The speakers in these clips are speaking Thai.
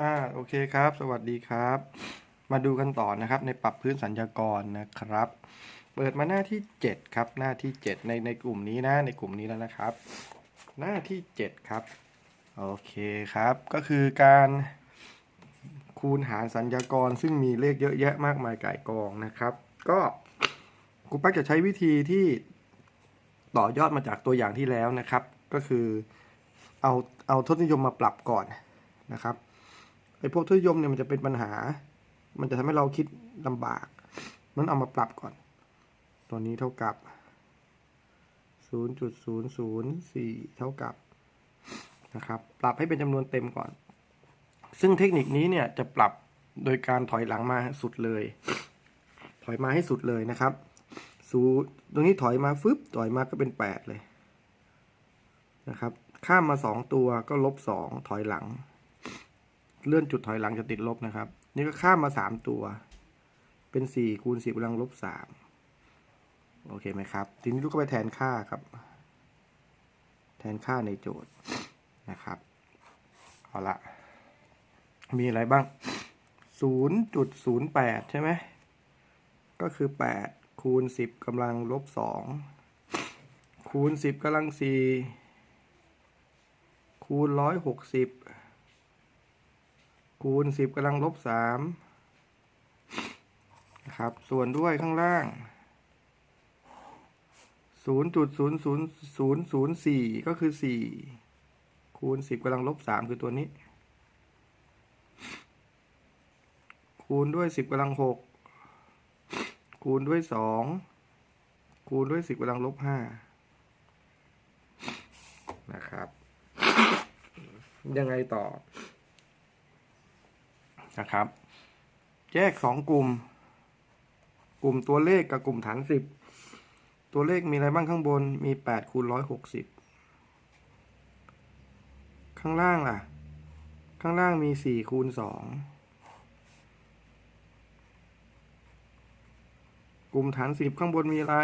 อ่าโอเคครับ สวัสดีครับ มาดูกันต่อนะครับ ในปรับพื้นสัญญากรนะครับ เปิดมาหน้าที่ 7 ครับ หน้าที่ 7 ในในกลุ่มนี้นะในกลุ่มนี้แล้วนะครับ หน้าที่ 7 ครับ โอเคครับ ก็คือการคูณหารสัญญากรซึ่งมีเลขเยอะแยะมากมายก่ายกองนะครับ ก็ครูปักจะใช้วิธีที่ต่อยอดมาจากตัวอย่างที่แล้วนะครับ ก็คือเอาเอาทศนิยมมาปรับก่อนนะครับ ไอ้พวกทศนิยมเนี่ยมันจะเป็นปัญหา มันจะทำให้เราคิดลำบากมันเอามาปรับก่อน ตัวนี้เท่ากับ 0.004 เท่ากับนะครับ ปรับให้เป็นจำนวนเต็มก่อน ซึ่งเทคนิคนี้เนี่ยจะปรับโดยการถอยหลังมาสุดเลย ถอยมาให้สุดเลยนะครับสูตรงนี้ถอยมาฟึบถอยมาก็เป็น 8 เลยนะครับ ข้ามมา 2 ตัวก็ลบ 2 ถอยหลัง เลื่อนจุดถอยหลังจะติดลบนะครับ นี่ก็ข้ามมา3ตัว เป็น4คูณ10กำลังลบ3โอเคไหมครับ ทีนี้ลูกก็ไปแทนค่าครับ แทนค่าในโจทย์นะครับ เอาละมีอะไรบ้าง 0.08 ใช่ไหม ก็คือ 8 คูณ 10กำลังลบ 2 คูณ 10กำลัง 4 คูณ 160 คูณ10กำลังลบ3นะครับ ส่วนด้วยข้างล่าง0.00004ก็คือ4คูณ10กำลังลบ3คือตัวนี้ คูณด้วย10กำลัง6คูณด้วย2คูณด้วย10กำลังลบ5นะครับ ยังไงต่อ นะครับ แยกสองกลุ่ม กลุ่มตัวเลขกับกลุ่มฐานสิบตัวเลขมีอะไรบ้างข้างบนมีแปดคูณร้อยหกสิบข้างล่างล่ะ ข้างล่างมีสี่คูณสองกลุ่มฐานสิบข้างบนมีอะไร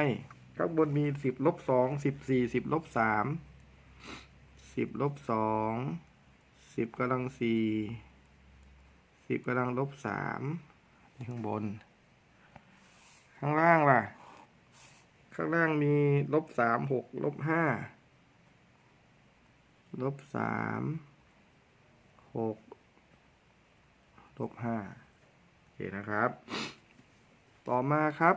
ข้างบนมีสิบลบสองสิบสี่สิบลบสามสิบลบสองสิบกำลังสี่ สิบกำลังลบสามนี่ข้างบน ข้างล่างล่ะ ข้างล่างมีลบสามหกลบห้าลบสามหกลบห้าโอเคนะครับ ต่อมาครับ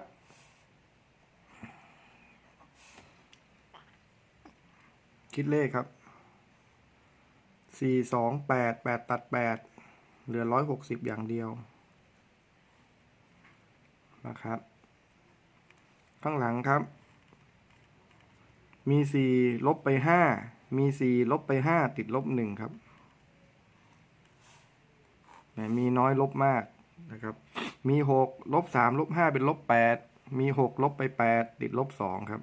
คิดเลขครับสี่สองแปดแปดตัดแปด เหลือร้อยหกสิบอย่างเดียวนะครับ ข้างหลังครับ มีสี่ลบไปห้ามีสี่ลบไปห้าติดลบหนึ่งครับแหมมีน้อยลบมากนะครับ มีหกลบสามลบห้าเป็นลบแปดมีหกลบไปแปดติดลบสองครับ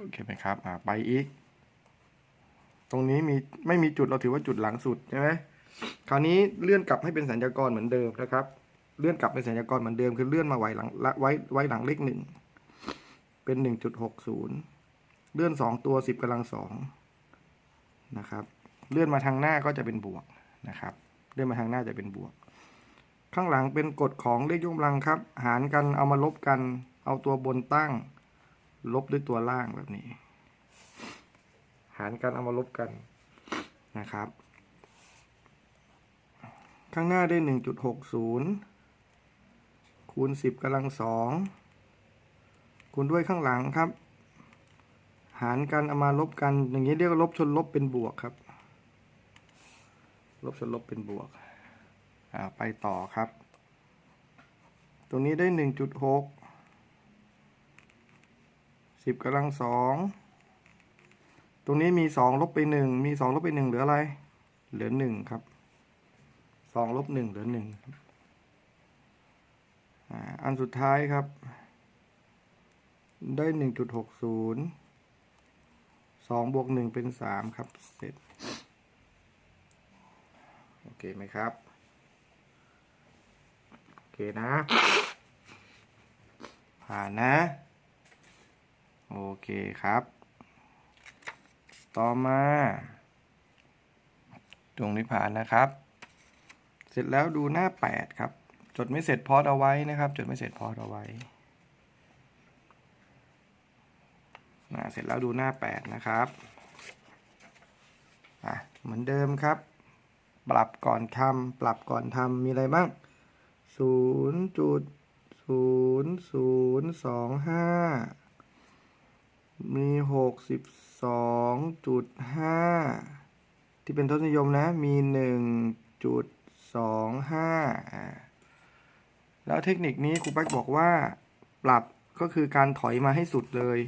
โอเคไหมครับ อ่า ไปอีก ตรงนี้มีไม่มีจุดเราถือว่าจุดหลังสุดใช่ไหม คราวนี้เลื่อนกลับให้เป็นสัญญากรเหมือนเดิมนะครับ เลื่อนกลับเป็นสัญญากรเหมือนเดิมคือเลื่อนมาไว้หลังไว้ไว้หลังเลขหนึ่งเป็นหนึ่งจุดหกศูนย์เลื่อนสองตัวสิบกำลังสองนะครับ เลื่อนมาทางหน้าก็จะเป็นบวกนะครับ เลื่อนมาทางหน้าจะเป็นบวก ข้างหลังเป็นกฎของเลขยกกำลังครับ หารกันเอามาลบกัน เอาตัวบนตั้ง ลบด้วยตัวล่างแบบนี้ หารกันเอามาลบกันนะครับ ข้างหน้าได้หนึ่งจุดหกศูนย์คูณสิบกำลังสองคูณด้วยข้างหลังครับ หารกันเอามาลบกัน อย่างนี้เรียกว่าลบชนลบเป็นบวกครับ ลบชนลบเป็นบวก อ่า ไปต่อครับ ตรงนี้ได้หนึ่งจุดหกสิบกำลังสอง ตรงนี้มีสองลบไปหนึ่ง มีสองลบไปหนึ่งเหลืออะไร เหลือหนึ่งครับ สองลบหนึ่งเหลือหนึ่งอันสุดท้ายครับ ได้หนึ่งจุดหกศูนย์สองบวกหนึ่งเป็นสามครับ เสร็จ โอเคไหมครับ โอเคนะ ผ่านนะ โอเคครับ ต่อมา ตรงนี้ผ่านนะครับ เสร็จแล้วดูหน้า 8 ครับ จดไม่เสร็จพอดเอาไว้นะครับ จดไม่เสร็จพอดเอาไว้เสร็จแล้วดูหน้า 8 นะครับอะเหมือนเดิมครับ ปรับก่อนทำปรับก่อนทำมีอะไรบ้างศูนย์จุดศูนย์ศูนย์สองห้ามีหกสิบสองจุดห้าที่เป็นทศนิยมนะ มีหนึ่งจุด สองห้าแล้วเทคนิคนี้ครูแป๊กบอกว่าปรับก็คือการถอยมาให้สุดเลย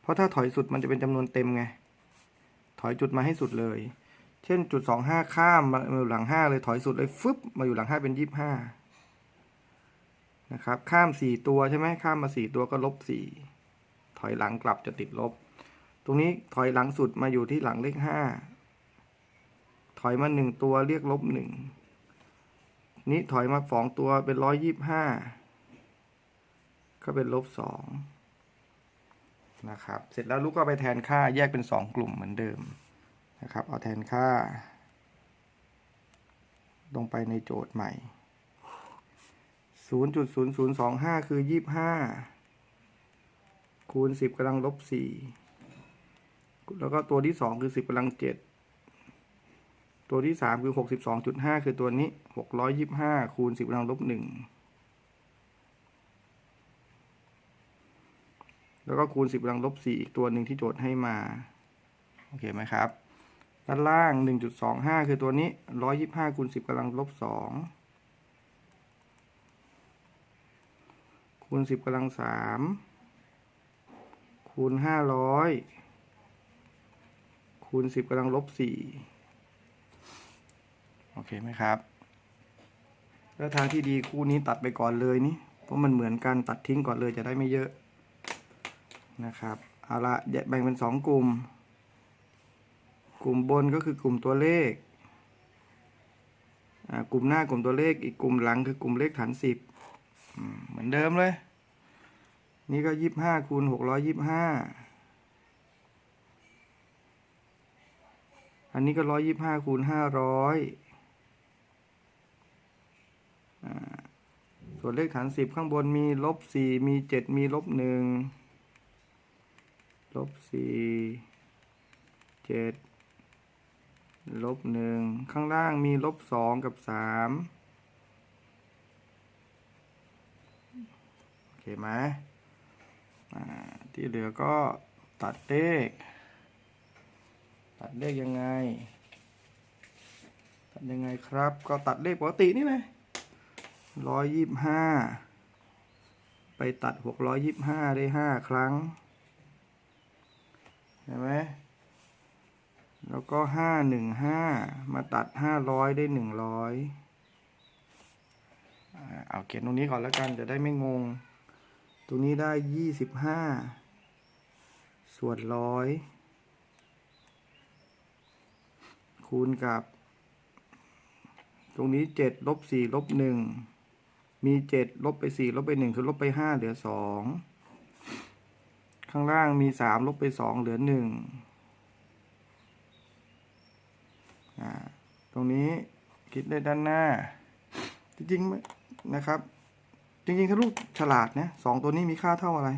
เพราะถ้าถอยสุดมันจะเป็นจำนวนเต็มไง ถอยจุดมาให้สุดเลย เช่นจุดสองห้าข้ามมาอยู่หลังห้าเลยถอยสุดเลยฟึบมาอยู่หลังห้าเป็นยี่ห้านะครับ ข้ามสี่ตัวใช่ไหมข้ามมาสี่ตัวก็ลบสี่ถอยหลังกลับจะติดลบ ตรงนี้ถอยหลังสุดมาอยู่ที่หลังเลขห้าถอยมาหนึ่งตัวเรียกลบหนึ่ง นี้ถอยมาสองตัวเป็นร้อยยี่ห้าก็เป็นลบสองนะครับ เสร็จแล้วลูกก็ไปแทนค่าแยกเป็นสองกลุ่มเหมือนเดิมนะครับ เอาแทนค่า ลงไปในโจทย์ใหม่ 0.0025 คือ 25 คูณ 10กำลังลบ4แล้วก็ตัวที่ 2 คือ 10กำลัง7 ตัวที่3คือ62.5คือตัวนี้625คูณ10กำลังลบ1แล้วก็คูณ10กำลังลบ4อีกตัวหนึ่งที่โจทย์ให้มา โอเคไหมครับ ด้านล่าง1.25คือตัวนี้125คูณ10กำลังลบ2คูณ10กำลัง3คูณ500คูณ10กำลังลบ4 โอเคไหมครับ แล้วทางที่ดีคู่นี้ตัดไปก่อนเลยนี่เพราะมันเหมือนกันตัดทิ้งก่อนเลยจะได้ไม่เยอะนะครับเอาละแบ่งเป็น2กลุ่ม กลุ่มบนก็คือกลุ่มตัวเลขกลุ่มหน้ากลุ่มตัวเลขอีกกลุ่มหลังคือกลุ่มเลขฐานสิบเหมือนเดิมเลย นี่ก็ยี่บห้าคูณหกร้อยยี่บห้าอันนี้ก็ร้อยยี่บห้าคูณห้าร้อย ส่วนเลขฐานสิบข้างบนมีลบสี่มีเจ็ดมีลบหนึ่งลบสี่เจ็ดลบหนึ่งข้างล่างมีลบสองกับสามโอเคไหมที่เหลือก็ตัดเลข ตัดเลขยังไง ตัดยังไงครับ ก็ตัดเลขปกตินี่เลย ร้อยยี่ห้าไปตัดหกร้อยยี่ห้าได้ห้าครั้งเห็นไหมแล้วก็ห้าหนึ่งห้ามาตัดห้าร้อยได้หนึ่งร้อยเอาเขียนตรงนี้ก่อนแล้วกันจะได้ไม่งง ตรงนี้ได้ยี่สิบห้าส่วนร้อยคูณกับ ตรงนี้เจ็ดลบสี่ลบหนึ่ง มีเจ็ดลบไปสี่ลบไปหนึ่งคือลบไปห้าเหลือสองข้างล่างมีสามลบไปสองเหลือหนึ่งตรงนี้คิดได้ด้านหน้า จริงๆนะครับ จริงๆ ถ้าลูกฉลาดนะสองตัวนี้มีค่าเท่าอะไร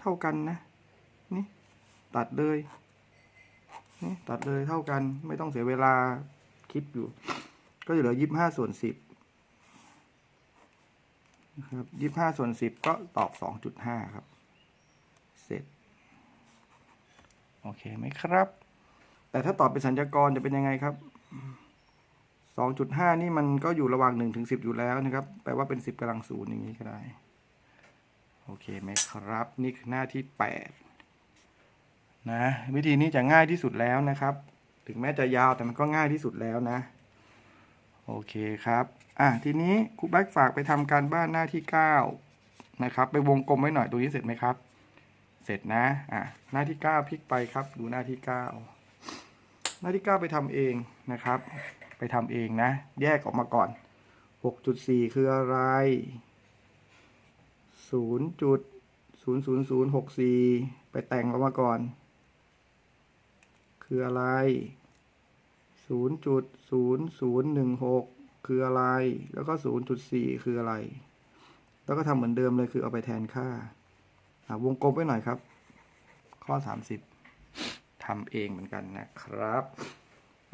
เท่ากันนะ นี่ตัดเลยนี่ตัดเลยเท่ากันไม่ต้องเสียเวลาคิดอยู่ ก็จะเหลือยี่สิบห้าส่วนสิบ นะครับยี่สิบห้าส่วนสิบก็ตอบสองจุดห้าครับ เสร็จ โอเคไหมครับ แต่ถ้าตอบเป็นสัญญากรจะเป็นยังไงครับสองจุดห้านี่มันก็อยู่ระหว่างหนึ่งถึงสิบอยู่แล้วนะครับ แปลว่าเป็นสิบกำลังศูนย์อย่างนี้ก็ได้ โอเคไหมครับ นี่คือหน้าที่แปดนะ วิธีนี้จะง่ายที่สุดแล้วนะครับ ถึงแม้จะยาวแต่มันก็ง่ายที่สุดแล้วนะ โอเคครับ อะทีนี้ครูแบ็กฝากไปทำการบ้านหน้าที่เก้านะครับ ไปวงกลมไว้หน่อยตรงนี้เสร็จไหมครับ เสร็จนะ อะหน้าที่เก้าพลิกไปครับ ดูหน้าที่เก้าหน้าที่เก้าไปทำเองนะครับ ไปทำเองนะ แยกออกมาก่อน 6.4 คืออะไร 0.00064 ไปแต่งออกมาก่อน คืออะไร ศูนย์จุดศูนย์ศูนย์หนึ่งหกคืออะไร แล้วก็ศูนย์จุดสี่คืออะไร แล้วก็ทำเหมือนเดิมเลยคือเอาไปแทนค่าวงกลมไว้หน่อยครับ ข้อสามสิบทำเองเหมือนกันนะครับ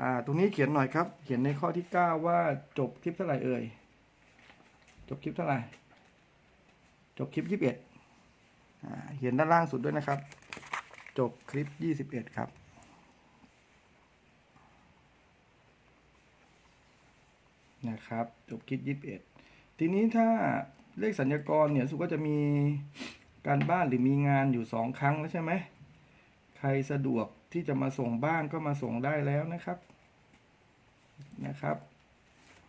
อ่า ตรงนี้เขียนหน่อยครับ เขียนในข้อที่เก้าว่าจบคลิปเท่าไหร่เอ่ย จบคลิปเท่าไหร่ จบคลิปยี่สิบเอ็ดอ่าเขียนด้านล่างสุดด้วยนะครับ จบคลิปยี่สิบเอ็ดครับ นะครับ จบคลิปยี่สิบเอ็ดทีนี้ถ้าเลขสัญญากรเนี่ยสุก็จะมีการบ้านหรือมีงานอยู่สองครั้งแล้วใช่ไหม ใครสะดวกที่จะมาส่งบ้านก็มาส่งได้แล้วนะครับ นะครับ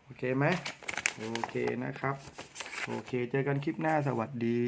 โอเคไหมโอเคนะครับ โอเค เจอกันคลิปหน้าสวัสดี